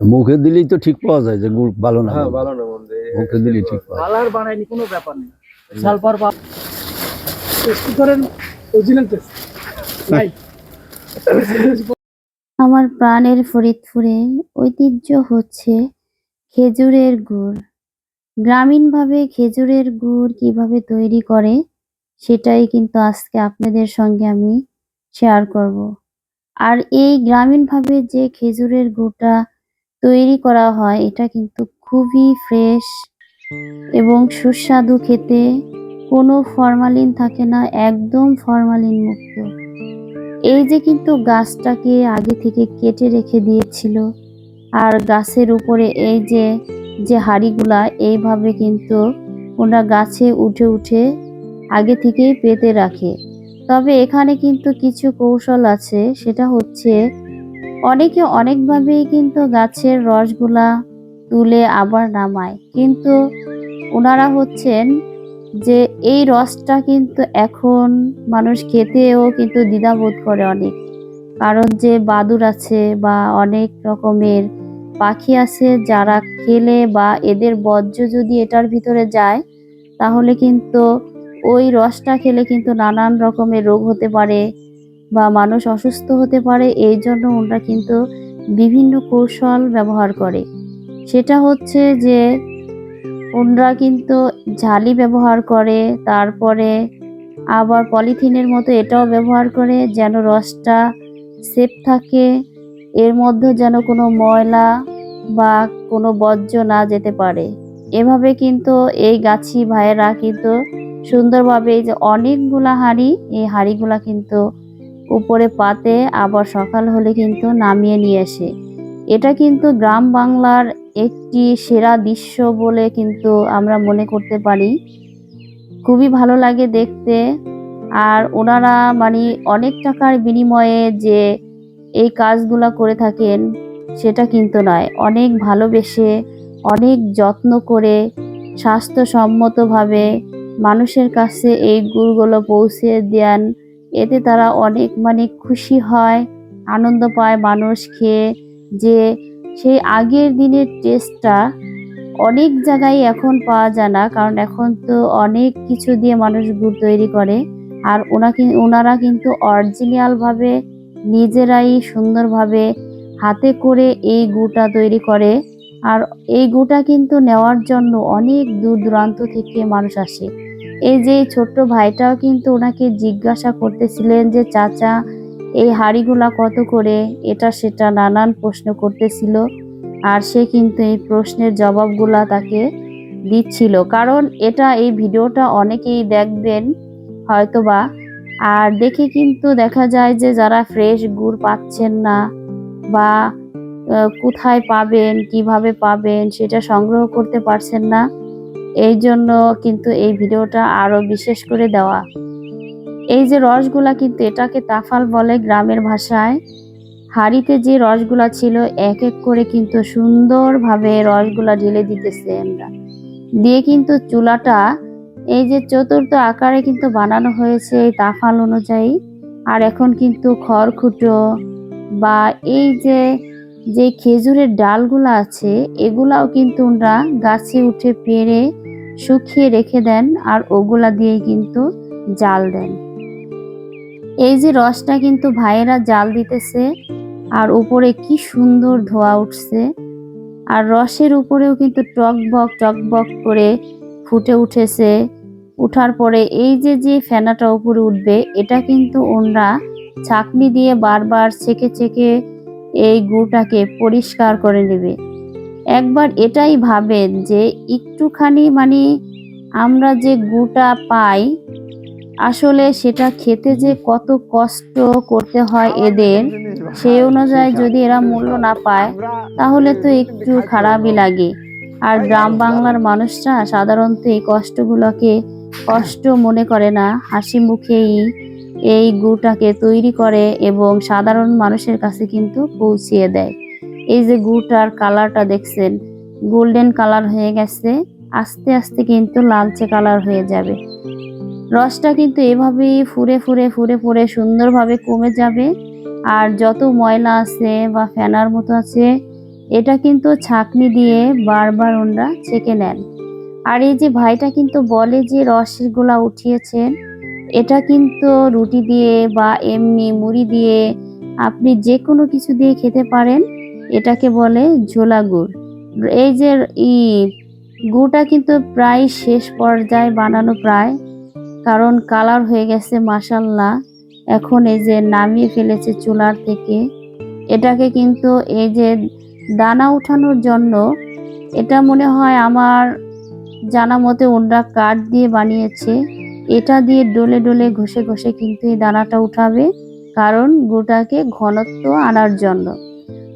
মুখে দিলেই তো ঠিক পাওয়া যায় যে গুড় ভালো না হ্যাঁ ভালো। না মন্দ মুখে দিলেই ঠিক পাওয়া যায়। কালার বানায়নি কোনো ব্যাপার নেই। সালফার বা টেস্ট করেন অরিজিনাল টেস্ট নাই আমার প্রাণের ফরিদপুরে ঐতিহ্য হচ্ছে খেজুরের গুড়। গ্রামীণভাবে খেজুরের গুড় কীভাবে তৈরি করে সেটাই কিন্তু আজকে আপনাদের সঙ্গে আমি শেয়ার করব। আর এই গ্রামীণভাবে যে খেজুরের গুড়টা তৈরি করা হয়, এটা কিন্তু খুবই ফ্রেশ এবং সুস্বাদু খেতে। কোনো ফরমালিন থাকে না, একদম ফরমালিন মুক্ত। এই যে কিন্তু গাছটাকে আগে থেকে কেটে রেখে দিয়েছিল, আর গাছের উপরে এই যে যে হাড়িগুলা, এইভাবে কিন্তু ওরা গাছে উঠে উঠে আগে থেকেই পেতে রাখে। তবে এখানে কিন্তু কিছু কৌশল আছে, সেটা হচ্ছে অনেকে অনেকভাবেই কিন্তু গাছের রসগুলা তুলে আবার নামায়। কিন্তু ওনারা হচ্ছেন যে এই রসটা কিন্তু এখন মানুষ খেতেও কিন্তু দ্বিধাবোধ করে অনেক। কারণ যে বাদুর আছে বা অনেক রকমের পাখি আছে যারা খেলে বা এদের বর্জ্য যদি এটার ভিতরে যায়, তাহলে কিন্তু ওই রসটা খেলে কিন্তু নানান রকমের রোগ হতে পারে। বা মানুষ অসুস্থ হতে পারে, এই জন্য ওনারা কিন্তু বিভিন্ন কৌশল ব্যবহার করে। সেটা হচ্ছে যে, ওনরা কিন্তু ঝালি ব্যবহার করে, তারপরে আবার পলিথিনের মতো এটাও ব্যবহার করে যেন রসটা সেফ থাকে, এর মধ্যে যেন কোনো ময়লা বা কোনো বর্জ্য না যেতে পারে। এভাবে কিন্তু এই গাছি ভাইয়েরা কিন্তু সুন্দরভাবে এই যে অনেকগুলা হাঁড়ি, এই হাঁড়িগুলা কিন্তু উপরে পাতে আবার সকাল হলে কিন্তু নামিয়ে নিয়ে আসে। এটা কিন্তু গ্রাম বাংলার একটি সেরা দৃশ্য বলে কিন্তু আমরা মনে করতে পারি। খুবই ভালো লাগে দেখতে। আর ওনারা মানে অনেক টাকার বিনিময়ে যে এই কাজগুলো করে থাকেন, সেটা কিন্তু নয়। অনেক ভালোবেসে, অনেক যত্ন করে, স্বাস্থ্যসম্মতভাবে মানুষের কাছে এই গুড়গুলো পৌঁছে দেন। এতে তারা অনেক মানে খুশি হয়, আনন্দ পায় মানুষ খেয়ে, যে সেই আগের দিনের টেস্টটা অনেক জায়গায় এখন পাওয়া যায় না, কারণ এখন তো অনেক কিছু দিয়ে মানুষ গুড় তৈরি করে। আর ওনা কি- ওনারা কিন্তু অরিজিনালভাবে নিজেরাই সুন্দরভাবে হাতে করে এই গুটা তৈরি করে। আর এই গুটা কিন্তু নেওয়ার জন্য অনেক দূর দূরান্ত থেকে মানুষ আসে। এই যে ছোট্ট ভাইটাও কিন্তু ওনাকে জিজ্ঞাসা করতেছিলেন যে, চাচা, এই হাঁড়িগুলা কত করে? এটা সেটা নানান প্রশ্ন করতেছিল আর সে কিন্তু এই প্রশ্নের জবাবগুলা তাকে দিচ্ছিল। কারণ এটা এই ভিডিওটা অনেকেই দেখবেন হয়তোবা। আর দেখে কিন্তু দেখা যায় যে, যারা ফ্রেশ গুড় পাচ্ছেন না বা কোথায় পাবেন, কীভাবে পাবেন, সেটা সংগ্রহ করতে পারছেন না। এই জন্য কিন্তু এই ভিডিওটা আরও বিশেষ করে দেওয়া। এই যে রসগুলা কিন্তু এটাকে তাফাল বলে গ্রামের ভাষায়। হাঁড়িতে যে রসগুলা ছিল, এক এক করে কিন্তু সুন্দরভাবে রসগুলা ঢেলে দিতেছে আমরা দিয়ে কিন্তু চুলাটা, এই যে চতুর্থ আকারে কিন্তু বানানো হয়েছে এই তাফাল অনুযায়ী। আর এখন কিন্তু খড়খুটো বা এই যে যে খেজুরের ডালগুলো আছে, এগুলাও কিন্তু ওনারা গাছে উঠে পেরে শুকিয়ে রেখে দেন আর ওগুলা দিয়ে কিন্তু জাল দেন। এই যে রসটা কিন্তু ভাইয়েরা জাল দিতেছে আর উপরে কি সুন্দর ধোয়া উঠছে। আর রসের উপরেও কিন্তু টকবক টকবক করে ফুটে উঠেছে। উঠার পরে এই যে যে ফেনাটা উপরে উঠবে, এটা কিন্তু ওনরা ছাকনি দিয়ে বারবার ছেঁকে ছেঁকে এই গুটাকে পরিষ্কার করে নেবে। একবার এটাই ভাবেন যে একটুখানি মানে আমরা যে গুটা পাই আসলে সেটা খেতে যে কত কষ্ট করতে হয় এদের সেই অনুযায়ী যদি এরা মূল্য না পায় তাহলে তো একটু খারাপই লাগে। আর গ্রাম বাংলার মানুষরা সাধারণত এই কষ্টগুলোকে কষ্ট মনে করে না হাসি মুখেই এই গুটাকে তৈরি করে এবং সাধারণ মানুষের কাছে কিন্তু পৌঁছিয়ে দেয়। এই যে গুটার কালারটা দেখছেন, গোল্ডেন কালার হয়ে গেছে, আস্তে আস্তে কিন্তু লালচে কালার হয়ে যাবে। রসটা কিন্তু এভাবেই ফুরে ফুরে ফুরে ফুরে সুন্দরভাবে কমে যাবে, আর যত ময়লা আছে বা ফেনার মতো আছে, এটা কিন্তু ছাকনি দিয়ে বারবার ওনারা ছেঁকে নেন। আর এই যে ভাইটা কিন্তু বলে যে রসের গোলা উঠিয়েছেন, এটা কিন্তু রুটি দিয়ে বা এমনি মুড়ি দিয়ে আপনি যে কোনো কিছু দিয়ে খেতে পারেন। এটাকে বলে ঝোলা গুড়। এই যে ই, গুড়টা কিন্তু প্রায় শেষ পর্যায়ে বানানো প্রায়, কারণ কালার হয়ে গেছে মাসাল্লাহ এখন এই যে নামিয়ে ফেলেছে চুলার থেকে, এটাকে কিন্তু এই যে দানা উঠানোর জন্য, এটা মনে হয় আমার জানা মতে ওনরা কাঠ দিয়ে বানিয়েছে, এটা দিয়ে ডলে ডলে ঘষে ঘষে কিন্তু এই দানাটা উঠাবে, কারণ গুটাকে ঘনত্ব আনার জন্য।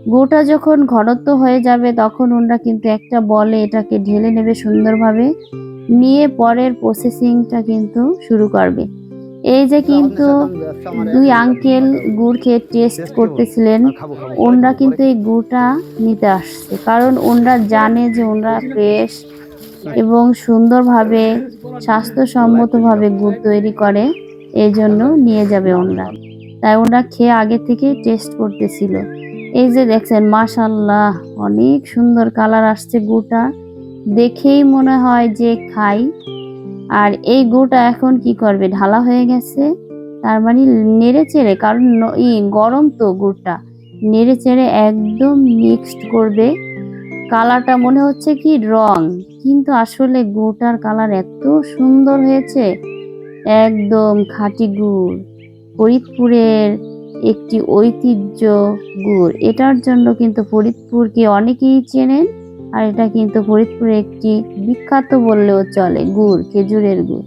গুটা যখন ঘনত্ব হয়ে যাবে তখন ওনরা কিন্তু একটা বলে এটাকে ঢেলে নেবে সুন্দরভাবে নিয়ে পরের প্রসেসিংটা কিন্তু শুরু করবে। এই যে কিন্তু দুই আঙ্কেল গুড় খেয়ে টেস্ট করতেছিলেন ওনরা কিন্তু এই গুড়টা নিতে আসছে। কারণ ওনরা জানে যে ওনরা ফ্রেশ এবং সুন্দরভাবে স্বাস্থ্যসম্মতভাবে গুড় তৈরি করে এই জন্য নিয়ে যাবে ওনরা। তাই ওনরা খেয়ে আগে থেকে টেস্ট করতেছিল। এই যে দেখছেন মাশাল্লাহ অনেক সুন্দর কালার আসছে গুড়টা দেখেই মনে হয় যে খাই। আর এই গুটা এখন কি করবে? ঢালা হয়ে গেছে। তার মানে নেড়ে চেড়ে কারণ গরম তো গুড়টা নেড়ে চেড়ে একদম মিক্সড করবে। কালারটা মনে হচ্ছে কি রং কিন্তু আসলে গুড়টার কালার এত সুন্দর হয়েছে। একদম খাঁটি গুড়। ফরিদপুরের একটি ঐতিহ্য গুড়। এটার জন্য কিন্তু ফরিদপুরকে অনেকেই চেনেন, আর এটা কিন্তু ফরিদপুরে একটি বিখ্যাত বললেও চলে, গুড়, খেজুরের গুড়।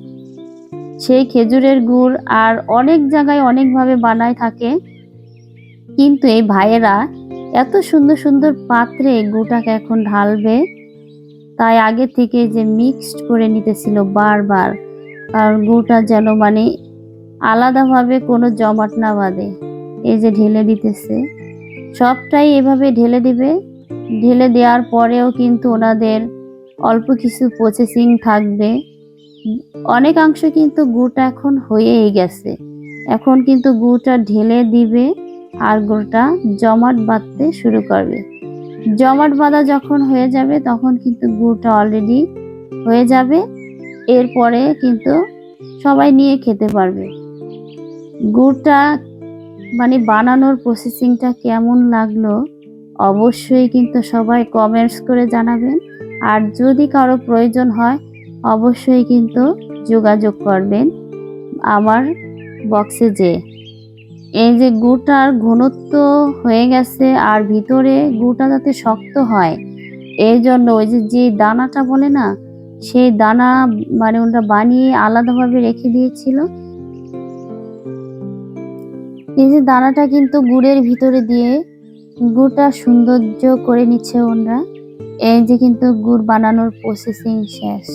সেই খেজুরের গুড় আর অনেক জায়গায় অনেকভাবে বানায় থাকে, কিন্তু এই ভাইয়েরা এত সুন্দর সুন্দর পাত্রে গুটাকে এখন ঢালবে, তাই আগে থেকে যে মিক্সড করে নিতেছিল বারবার, কারণ গুটা যেন মানে আলাদাভাবে কোনো জমাট না বাঁধে। এই যে ঢেলে দিতেছে। সবটাই এভাবে ঢেলে দিবে। ঢেলে দেওয়ার পরেও কিন্তু ওনাদের অল্প কিছু প্রসেসিং থাকবে। অনেকাংশ কিন্তু গুড়টা এখন হয়েই গেছে। এখন কিন্তু গুড়টা ঢেলে দিবে আর গুড়টা জমাট বাঁধতে শুরু করবে। জমাট বাঁধা যখন হয়ে যাবে, তখন কিন্তু গুড়টা অলরেডি হয়ে যাবে। এরপরে কিন্তু সবাই নিয়ে খেতে পারবে। গুড়টা মানে বানানোর প্রসেসিংটা কেমন লাগল? অবশ্যই কিন্তু সবাই কমেন্টস করে জানাবেন। আর যদি কারও প্রয়োজন হয়, অবশ্যই কিন্তু যোগাযোগ করবেন আমার বক্সে যে এই যে গুটার ঘনত্ব হয়ে গেছে আর ভিতরে গুটা যাতে শক্ত হয়, এই জন্য ওই যে যে দানাটা বলে না, সেই দানা মানে ওটা বানিয়ে আলাদাভাবে রেখে দিয়েছিল। এই যে দানাটা কিন্তু গুড়ের ভিতরে দিয়ে গুড়টা সৌন্দর্য করে নিচ্ছে ওনরা। এই যে কিন্তু গুড় বানানোর প্রসেসিং শেষ।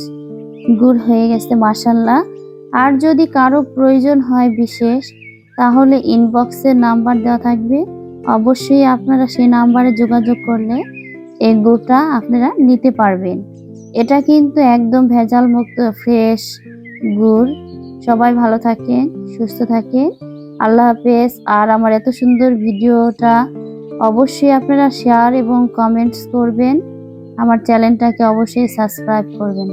গুড় হয়ে গেছে মাসাল্লাহ আর যদি কারও প্রয়োজন হয় বিশেষ, তাহলে ইনবক্সের নাম্বার দেওয়া থাকবে। অবশ্যই আপনারা সেই নাম্বারে যোগাযোগ করলে এই গুড়টা আপনারা নিতে পারবেন। এটা কিন্তু একদম ভেজাল মুক্ত ফ্রেশ গুড়। সবাই ভালো থাকেন, সুস্থ থাকেন। আল্লাহ হাফেজ। আর আমার এত সুন্দর ভিডিওটা অবশ্যই আপনারা শেয়ার এবং কমেন্টস করবেন। আমার চ্যানেলটাকে অবশ্যই সাবস্ক্রাইব করবেন।